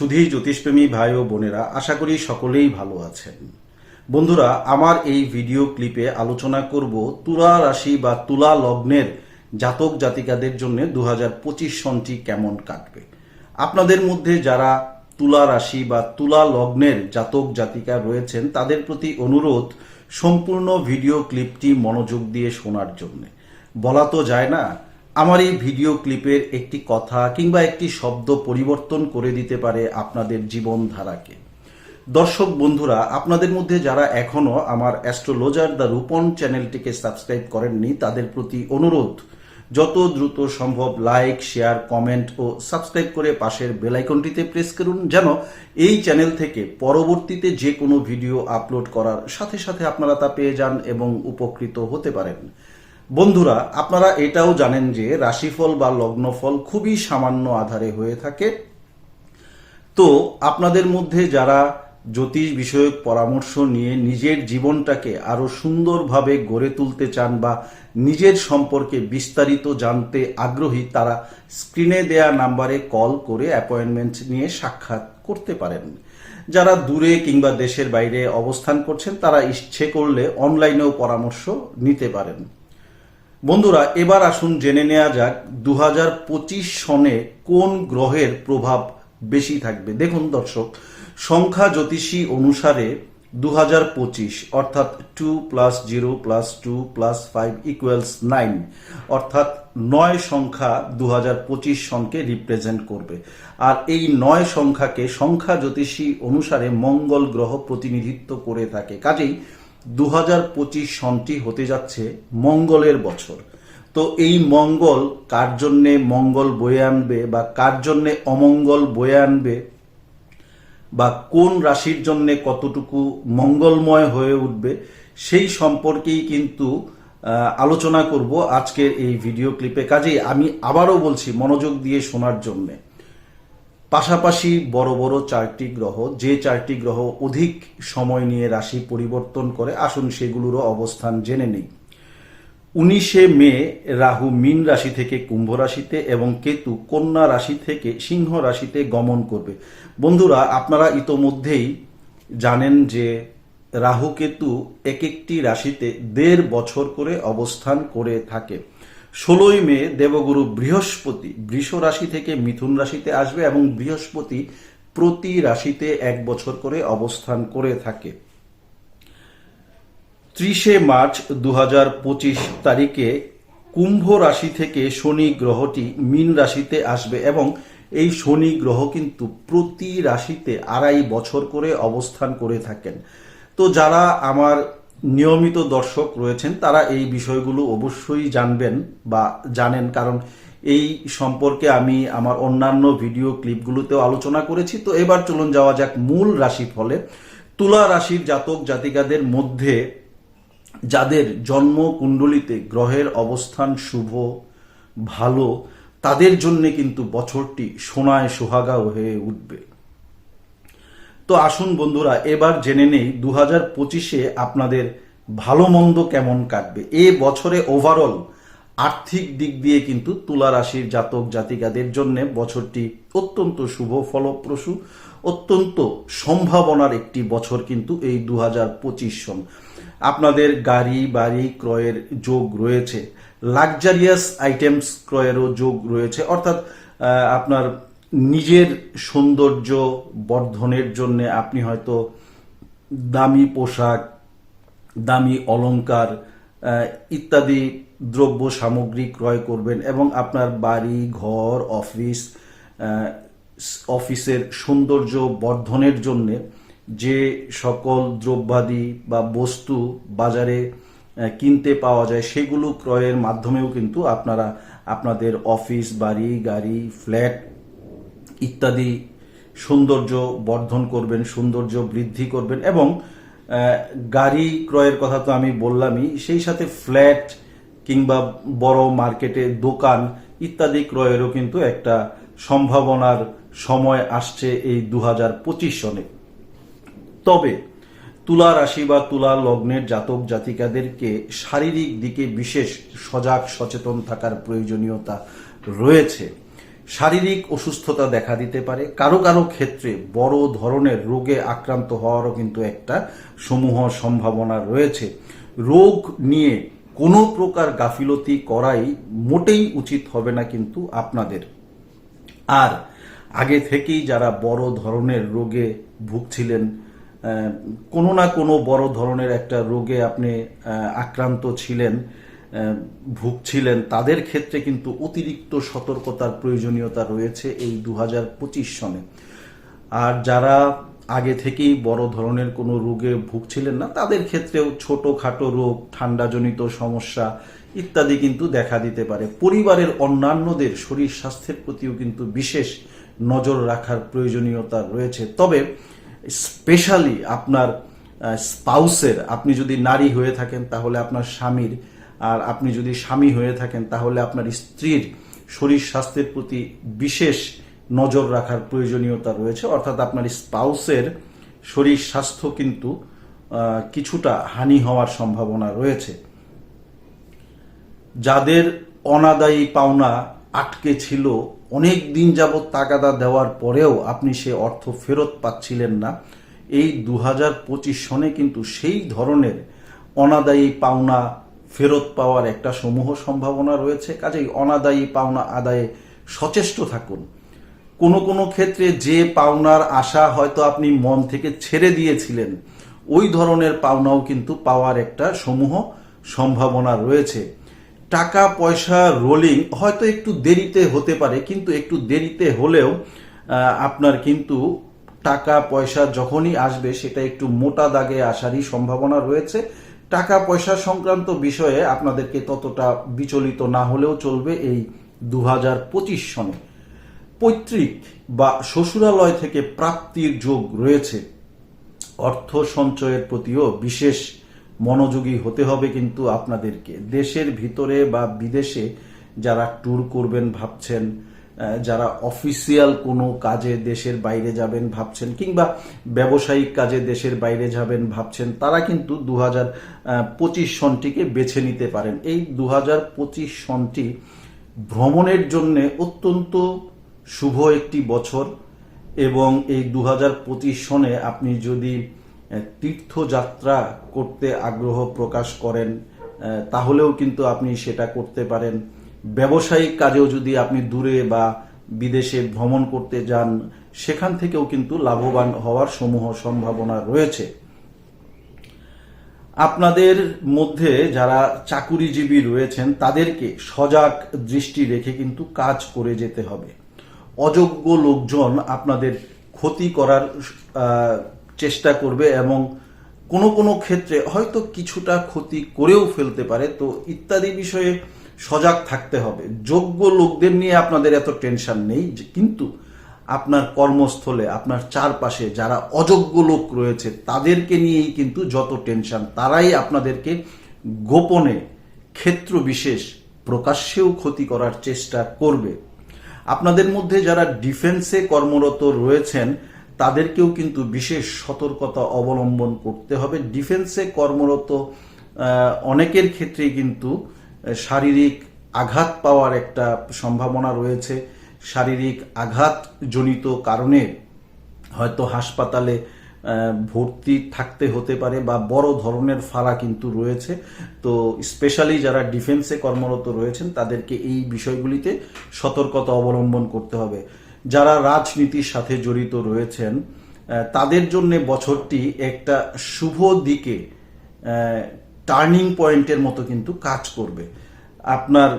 সুধী জ্যোতিষপ্রেমী ভাই ও বোনেরা আশা করি সকলেই ভালো আছেন। বন্ধুরা, আমার এই ভিডিও ক্লিপে আলোচনা করব তুলা রাশি বা তুলা লগ্নের জাতক জাতিকাদের জন্য দু হাজার পঁচিশ সনটি কেমন কাটবে। আপনাদের মধ্যে যারা তুলা রাশি বা তুলা লগ্নের জাতক জাতিকা রয়েছেন, তাদের প্রতি অনুরোধ সম্পূর্ণ ভিডিও ক্লিপটি মনোযোগ দিয়ে শোনার জন্য। বলা তো যায় না আমার এই ভিডিও ক্লিপের একটি কথা কিংবা একটি শব্দ পরিবর্তন করে দিতে পারে আপনাদের জীবনধারাকে। দর্শক বন্ধুরা, আপনাদের মধ্যে যারা এখনও আমার অ্যাস্ট্রোলজার দ্য রূপন চ্যানেলটিকে সাবস্ক্রাইব করেননি, তাদের প্রতি অনুরোধ, যত দ্রুত সম্ভব লাইক, শেয়ার, কমেন্ট ও সাবস্ক্রাইব করে পাশের বেল আইকনটিতে প্রেস করুন, যেন এই চ্যানেল থেকে পরবর্তীতে যে কোনো ভিডিও আপলোড করার সাথে সাথে আপনারা তা পেয়ে যান এবং উপকৃত হতে পারেন। বন্ধুরা, আপনারা এটাও জানেন যে রাশিফল বা লগ্নফল খুবই সামান্য আধারে হয়ে থাকে। তো আপনাদের মধ্যে যারা জ্যোতিষ বিষয়ক পরামর্শ নিয়ে নিজের জীবনটাকে আরও সুন্দরভাবে গড়ে তুলতে চান বা নিজের সম্পর্কে বিস্তারিত জানতে আগ্রহী, তারা স্ক্রিনে দেয়া নাম্বারে কল করে অ্যাপয়েন্টমেন্ট নিয়ে সাক্ষাৎ করতে পারেন। যারা দূরে কিংবা দেশের বাইরে অবস্থান করছেন, তারা ইচ্ছে করলে অনলাইনেও পরামর্শ নিতে পারেন। বন্ধুরা, এবার আসুন জেনে নেওয়া যাক দু পঁচিশ সনে কোন গ্রহের প্রভাব বেশি থাকবে। দেখুন দর্শক, সংখ্যা জ্যোতিষী অনুসারে দু হাজার পঁচিশ, অর্থাৎ two plus zero plus two plus five equals nine অর্থাৎ নয় সংখ্যা দু হাজার পঁচিশ সনকে রিপ্রেজেন্ট করবে। আর এই নয় সংখ্যাকে সংখ্যা জ্যোতিষী অনুসারে মঙ্গল গ্রহ প্রতিনিধিত্ব করে থাকে। কাজেই দু হাজার পঁচিশ সনটি হতে যাচ্ছে মঙ্গলের বছর। তো এই মঙ্গল কার জন্যে মঙ্গল বয়ে আনবে বা কার জন্যে অমঙ্গল বয়ে আনবে বা কোন রাশির জন্য কতটুকু মঙ্গলময় হয়ে উঠবে সেই সম্পর্কেই কিন্তু আলোচনা করব আজকের এই ভিডিও ক্লিপে। কাজেই আমি আবারও বলছি, মনোযোগ দিয়ে শোনার জন্যে। পাশাপাশি বড় বড় চারটি গ্রহ, যে চারটি গ্রহ অধিক সময় নিয়ে রাশি পরিবর্তন করে, আসুন সেগুলোরও অবস্থান জেনে নেই। উনিশে মে রাহু মিন রাশি থেকে কুম্ভ রাশিতে এবং কেতু কন্যা রাশি থেকে সিংহ রাশিতে গমন করবে। বন্ধুরা, আপনারা ইতোমধ্যেই জানেন যে রাহু কেতু এক একটি রাশিতে দেড় বছর করে অবস্থান করে থাকে। ষোলোই মে দেবগুরু বৃহস্পতি, বৃষ রাশি থেকে মিথুন রাশিতে আসবে এবং বৃহস্পতি প্রতি রাশিতে এক বছর করে অবস্থান করে থাকে। ত্রিশে মার্চ দু হাজার পঁচিশ তারিখে কুম্ভ রাশি থেকে শনি গ্রহটি মীন রাশিতে আসবে এবং এই শনি গ্রহ কিন্তু প্রতি রাশিতে আড়াই বছর করে অবস্থান করে থাকেন। তো যারা আমার নিয়মিত দর্শক রয়েছেন, তারা এই বিষয়গুলো অবশ্যই জানবেন বা জানেন। কারণ এই সম্পর্কে আমি আমার অন্যান্য ভিডিও ক্লিপগুলোতেও আলোচনা করেছি। তো এবার চলুন যাওয়া যাক মূল রাশি ফলে তুলা রাশির জাতক জাতিকাদের মধ্যে যাদের জন্ম কুণ্ডলিতে গ্রহের অবস্থান শুভ, ভালো, তাদের জন্য কিন্তু বছরটি সোনায় সোহাগা হয়ে উঠবে। তো আসুন বন্ধুরা, এবার জেনে নেই দু হাজার পঁচিশে আপনাদের ভালো মন্দ কেমন কাটবে। এ বছরে ওভারঅল আর্থিক দিক দিয়ে কিন্তু তুলা রাশির জাতক জাতিকাদের জন্য বছরটি অত্যন্ত শুভ, ফলপ্রসূ, অত্যন্ত সম্ভাবনার একটি বছর কিন্তু এই দু হাজার পঁচিশ সন। আপনাদের গাড়ি, বাড়ি ক্রয়ের যোগ রয়েছে, লাক্সারিয়াস আইটেমস ক্রয়েরও যোগ রয়েছে, অর্থাৎ আপনার নিজের সৌন্দর্য বর্ধনের জন্য আপনি হয়তো দামি পোশাক দামি অলংকার আহ, ইত্যাদি দ্রব্য সামগ্রী ক্রয় করবেন এবং আপনার বাড়ি ঘর অফিস অফিসের সৌন্দর্য বর্ধনের জন্য যে সকল দ্রব্যাদি বা বস্তু বাজারে কিনতে পাওয়া যায় সেগুলো ক্রয়ের মাধ্যমেও কিন্তু আপনারা আপনাদের অফিস বাড়ি গাড়ি ফ্ল্যাট ইত্যাদি সৌন্দর্য বর্ধন করবেন, সৌন্দর্য বৃদ্ধি করবেন এবং গাড়ি ক্রয়ের কথা তো আমি বললামই, সেই সাথে ফ্ল্যাট কিংবা বড় মার্কেটে দোকান ইত্যাদি ক্রয়েরও কিন্তু একটা সম্ভাবনার সময় আসছে এই দু পঁচিশ সনে। তবে তুলা রাশি বা তুলা লগ্নের জাতক জাতিকাদেরকে শারীরিক দিকে বিশেষ সজাগ সচেতন থাকার প্রয়োজনীয়তা রয়েছে। শারীরিক অসুস্থতা দেখা দিতে পারে। কারও কারও ক্ষেত্রে বড় ধরনের রোগে আক্রান্ত হওয়ারও কিন্তু একটা সমূহ সম্ভাবনা রয়েছে। রোগ নিয়ে কোনো প্রকার গাফিলতি করাই মোটেই উচিত হবে না কিন্তু আপনাদের। আর আগে থেকেই যারা বড় ধরনের রোগে ভুগছিলেন কোনো না কোনো বড় ধরনের একটা রোগে আপনি আক্রান্ত ছিলেন ভুগছিলেন, তাদের ক্ষেত্রে কিন্তু অতিরিক্ত সতর্কতার প্রয়োজনীয়তা রয়েছে এই দু পঁচিশ সনে। আর যারা আগে থেকেই বড় ধরনের কোনো রোগে ভুগছিলেন না, তাদের ক্ষেত্রেও ছোটখাটো রোগ, ঠান্ডাজনিত সমস্যা ইত্যাদি কিন্তু দেখা দিতে পারে। পরিবারের অন্যান্যদের শরীর স্বাস্থ্যের প্রতিও কিন্তু বিশেষ নজর রাখার প্রয়োজনীয়তা রয়েছে। তবে স্পেশালি আপনার স্পাউসের, আপনি যদি নারী হয়ে থাকেন, তাহলে আপনার স্বামীর আর আপনি যদি স্বামী হয়ে থাকেন, তাহলে আপনার স্ত্রীর শরীর স্বাস্থ্যের প্রতি বিশেষ নজর রাখার প্রয়োজনীয়তা রয়েছে। অর্থাৎ আপনার স্পাউসের শরীর স্বাস্থ্য কিন্তু কিছুটা হানি হওয়ার সম্ভাবনা রয়েছে। যাদের অনাদায়ী পাওনা আটকে ছিল, অনেক দিন যাবৎ তাগাদা দেওয়ার পরেও আপনি সে অর্থ ফেরত পাচ্ছিলেন না। এই দু হাজার পঁচিশ সনে কিন্তু সেই ধরনের অনাদায়ী পাওনা ফেরত পাওয়ার একটা সমূহ সম্ভাবনা রয়েছে। কাজেই অনাদায়ী পাওনা আদায়ে সচেষ্ট থাকুন। কোনো কোনো ক্ষেত্রে যে পাওনার আশা হয়তো আপনি মন থেকে ছেড়ে দিয়েছিলেন, ওই ধরনের পাওনাও কিন্তু পাওয়ার একটা সমূহ সম্ভাবনা রয়েছে। টাকা, পয়সা, রোলিং হয়তো একটু দেরিতে হতে পারে, কিন্তু একটু দেরিতে হলেও আপনার কিন্তু টাকা, পয়সা যখনই আসবে, সেটা একটু মোটা দাগে আসারই সম্ভাবনা রয়েছে। টাকা পয়সা সংক্রান্ত বিষয়ে আপনাদেরকে ততটা বিচলিত না হলেও চলবে এই দু পঁচিশ সনে। পৈতৃক বা শ্বশুরালয় থেকে প্রাপ্তির যোগ রয়েছে। অর্থ সঞ্চয়ের প্রতিও বিশেষ মনোযোগী হতে হবে কিন্তু আপনাদেরকে। দেশের ভিতরে বা বিদেশে যারা ট্যুর করবেন ভাবছেন যারা অফিসিয়াল কোনো কাজে দেশের বাইরে যাবেন ভাবছেন কিংবা ব্যবসায়িক কাজে দেশের বাইরে যাবেন ভাবছেন, তারা কিন্তু দু হাজার পঁচিশ সনটিকে বেছে নিতে পারেন। এই দু হাজার পঁচিশ সনটি ভ্রমণের জন্য অত্যন্ত শুভ একটি বছর এবং এই দু হাজার পঁচিশ সনে আপনি যদি তীর্থযাত্রা করতে আগ্রহ প্রকাশ করেন তাহলেও কিন্তু আপনি সেটা করতে পারেন। ব্যবসায়িক কাজেও যদি আপনি দূরে বা বিদেশে ভ্রমণ করতে যান, সেখান থেকেও কিন্তু লাভবান হওয়ার সমূহ সম্ভাবনা রয়েছে। আপনাদের মধ্যে যারা চাকুরিজীবী রয়েছেন, তাদেরকে সজাগ দৃষ্টি রেখে কিন্তু কাজ করে যেতে হবে। অযোগ্য লোকজন আপনাদের ক্ষতি করার চেষ্টা করবে এবং কোনো কোনো ক্ষেত্রে হয়তো কিছুটা ক্ষতি করেও ফেলতে পারে। তো ইত্যাদি বিষয়ে সজাগ থাকতে হবে। যোগ্য লোকদের নিয়ে আপনাদের এত টেনশন নেই কিন্তু আপনার কর্মস্থলে, আপনার চারপাশে যারা অযোগ্য লোক রয়েছে, তাদেরকে নিয়েই কিন্তু যত টেনশন, তারাই আপনাদেরকে গোপনে ক্ষেত্র বিশেষ প্রকাশ্যেও ক্ষতি করার চেষ্টা করবে। আপনাদের মধ্যে যারা ডিফেন্সে কর্মরত রয়েছেন, তাদেরকেও কিন্তু বিশেষ সতর্কতা অবলম্বন করতে হবে। ডিফেন্সে কর্মরত অনেকের ক্ষেত্রেই কিন্তু শারীরিক আঘাত পাওয়ার একটা সম্ভাবনা রয়েছে। শারীরিক আঘাতজনিত কারণে হয়তো হাসপাতালে ভর্তি থাকতে হতে পারে বা বড় ধরনের ফাড়া কিন্তু রয়েছে। তো স্পেশালি যারা ডিফেন্সে কর্মরত রয়েছেন, তাদেরকে এই বিষয়গুলিতে সতর্কতা অবলম্বন করতে হবে। যারা রাজনীতির সাথে জড়িত রয়েছেন তাদের জন্য বছরটি একটা শুভ দিকে টার্নিং পয়েন্টের মতো কিন্তু কাজ করবে। আপনার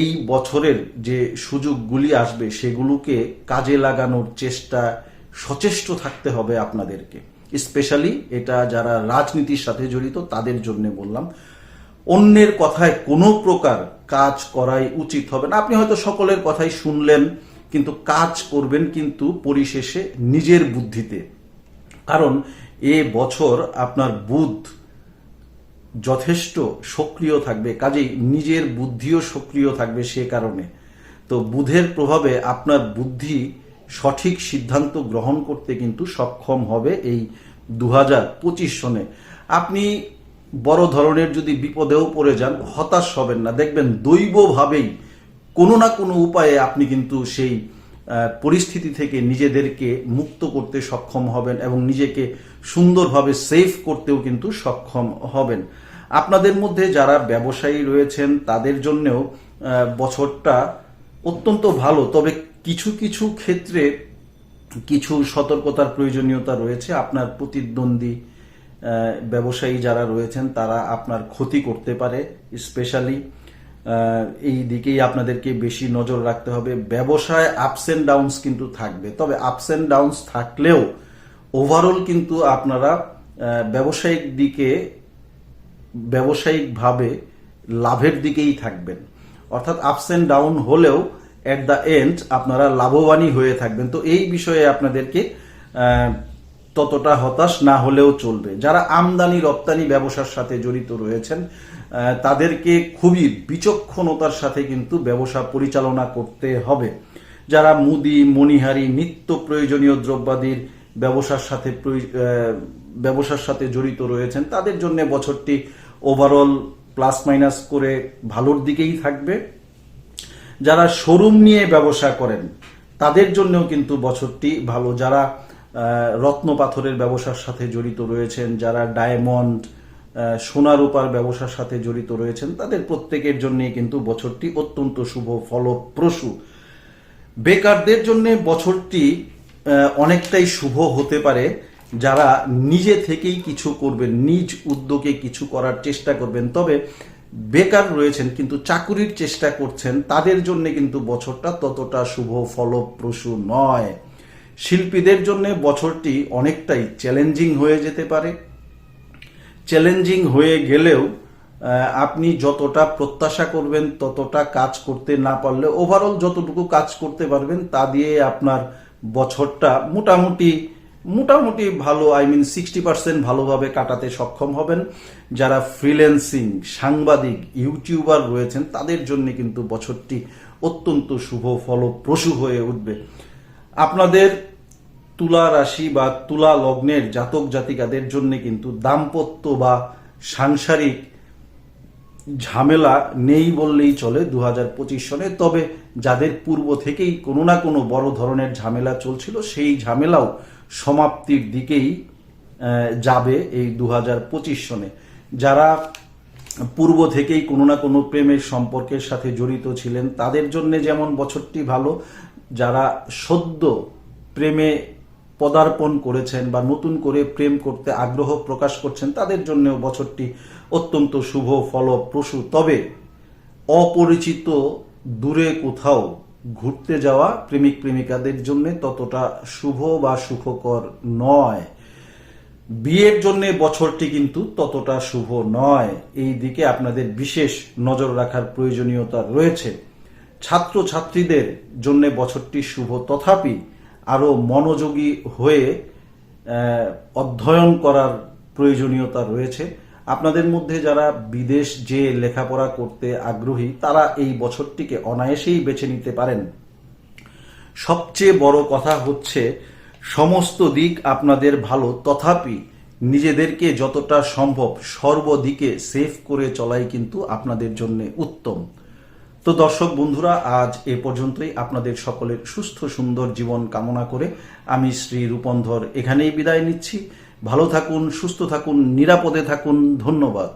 এই বছরের যে সুযোগগুলি আসবে, সেগুলোকে কাজে লাগানোর চেষ্টা সচেষ্ট থাকতে হবে আপনাদেরকে। স্পেশালি এটা যারা রাজনীতির সাথে জড়িত, তাদের জন্য বললাম, অন্যের কথায় কোনো প্রকার কাজ করাই উচিত হবে না। আপনি হয়তো সকলের কথাই শুনলেন, কিন্তু কাজ করবেন কিন্তু পরিশেষে নিজের বুদ্ধিতে। কারণ এ বছর আপনার বুধ যথেষ্ট সক্রিয় থাকবে, কাজেই নিজের বুদ্ধিও সক্রিয় থাকবে সে কারণে। তো বুধের প্রভাবে আপনার বুদ্ধি সঠিক সিদ্ধান্ত গ্রহণ করতে কিন্তু সক্ষম হবে এই দু পঁচিশ সনে। আপনি বড় ধরনের যদি বিপদেও পড়ে যান, হতাশ হবেন না। দেখবেন দৈবভাবেই কোনো না কোনো উপায়ে আপনি কিন্তু সেই পরিস্থিতি থেকে নিজেদেরকে মুক্ত করতে সক্ষম হবেন এবং নিজেকে সুন্দরভাবে সেভ করতেও কিন্তু সক্ষম হবেন। আপনাদের মধ্যে যারা ব্যবসায়ী রয়েছেন, তাদের জন্যও বছরটা অত্যন্ত ভালো। তবে কিছু কিছু ক্ষেত্রে কিছু সতর্কতার প্রয়োজনীয়তা রয়েছে। আপনার প্রতিদ্বন্দ্বী ব্যবসায়ী যারা রয়েছেন, তারা আপনার ক্ষতি করতে পারে, স্পেশালি এই দিকেই আপনাদেরকে বেশি নজর রাখতে হবে। ব্যবসায় আপস এন্ড ডাউনস কিন্তু থাকবে। তবে আপস এন্ড ডাউনস থাকলেও ওভারঅল কিন্তু আপনারা ব্যবসায়িক দিকে ব্যবসায়িকভাবে লাভের দিকেই থাকবেন। অর্থাৎ আপস এন্ড ডাউন হলেও অ্যাট দ্য এন্ড আপনারা লাভবানই হয়ে থাকবেন। তো এই বিষয়ে আপনাদেরকে ততটা হতাশ না হলেও চলবে। যারা আমদানি, রপ্তানি ব্যবসার সাথে জড়িত রয়েছেন তাদেরকে খুবই বিচক্ষণতার সাথে কিন্তু ব্যবসা পরিচালনা করতে হবে। যারা মুদি, মণিহারি, নিত্য প্রয়োজনীয় দ্রব্যাদির ব্যবসার সাথে ব্যবসার সাথে জড়িত রয়েছেন, তাদের জন্য বছরটি ওভারঅল প্লাস মাইনাস করে ভালোর দিকেই থাকবে। যারা শোরুম নিয়ে ব্যবসা করেন, তাদের জন্যও কিন্তু বছরটি ভালো। যারা রত্ন পাথরের ব্যবসার সাথে জড়িত রয়েছেন, যারা ডায়মন্ড সোনা রূপার ব্যবসার সাথে জড়িত রয়েছেন, তাদের প্রত্যেকের জন্যই কিন্তু বছরটি অত্যন্ত শুভ, ফলপ্রসূ। বেকারদের জন্য বছরটি অনেকটাই শুভ হতে পারে। যারা নিজে থেকেই কিছু করবেন, নিজ উদ্যোগে কিছু করার চেষ্টা করবেন, তবে বেকার রয়েছেন কিন্তু চাকুরির চেষ্টা করছেন, তাদের জন্য কিন্তু বছরটা ততটা শুভ ফলপ্রসূ নয়। শিল্পীদের জন্য বছরটি অনেকটাই চ্যালেঞ্জিং হয়ে যেতে পারে। চ্যালেঞ্জিং হয়ে গেলেও আপনি যতটা প্রত্যাশা করবেন, ততটা কাজ করতে না পারলে ওভারঅল যতটুকু কাজ করতে পারবেন, তা দিয়ে আপনার বছরটা মোটামুটি মোটামুটি ভালো আই মিন সিক্সটি পার্সেন্ট ভালোভাবে কাটাতে সক্ষম হবেন। যারা ফ্রিল্যান্সিং সাংবাদিক ইউটিউবার রয়েছেন, তাদের জন্য কিন্তু বছরটি অত্যন্ত শুভ, ফলপ্রসূ হয়ে উঠবে। আপনাদের তুলা রাশি বা তুলা লগ্নের জাতক জাতিকাদের জন্য কিন্তু দাম্পত্য বা সাংসারিক ঝামেলা নেই বললেই চলে দু পঁচিশ সনে। তবে যাদের পূর্ব থেকেই কোনো না কোনো বড় ধরনের ঝামেলা চলছিল, সেই ঝামেলাও সমাপ্তির দিকেই যাবে এই দু হাজার পঁচিশ সনে। যারা পূর্ব থেকেই কোনো না কোনো প্রেমের সম্পর্কের সাথে জড়িত ছিলেন, তাদের জন্য যেমন বছরটি ভালো, যারা সদ্য প্রেমে পদার্পণ করেছেন বা নতুন করে প্রেম করতে আগ্রহ প্রকাশ করছেন, তাদের জন্যও বছরটি অত্যন্ত শুভ, ফলপ্রসূ। তবে অপরিচিত দূরে কোথাও ঘুরতে যাওয়া প্রেমিক প্রেমিকাদের জন্য ততটা শুভ বা সুখকর নয়। বিয়ের জন্য বছরটি কিন্তু ততটা শুভ নয়। এই দিকে আপনাদের বিশেষ নজর রাখার প্রয়োজনীয়তা রয়েছে। ছাত্র ছাত্রীদের জন্য বছরটি শুভ তথাপি আরও মনোযোগী হয়ে অধ্যয়ন করার প্রয়োজনীয়তা রয়েছে। আপনাদের মধ্যে যারা বিদেশ যে লেখাপড়া করতে আগ্রহী, তারা এই বছরটিকে অনায়াসেই বেছে নিতে পারেন। সবচেয়ে বড় কথা হচ্ছে, সমস্ত দিক আপনাদের ভালো, তথাপি নিজেদেরকে যতটা সম্ভব সর্বদিকে সেভ করে চলাই কিন্তু আপনাদের জন্য উত্তম। তো দর্শক বন্ধুরা, আজ এ পর্যন্তই। আপনাদের সকলের সুস্থ সুন্দর জীবন কামনা করে আমি শ্রী রূপন্ধর এখানেই বিদায় নিচ্ছি। ভালো থাকুন সুস্থ থাকুন নিরাপদে থাকুন ধন্যবাদ।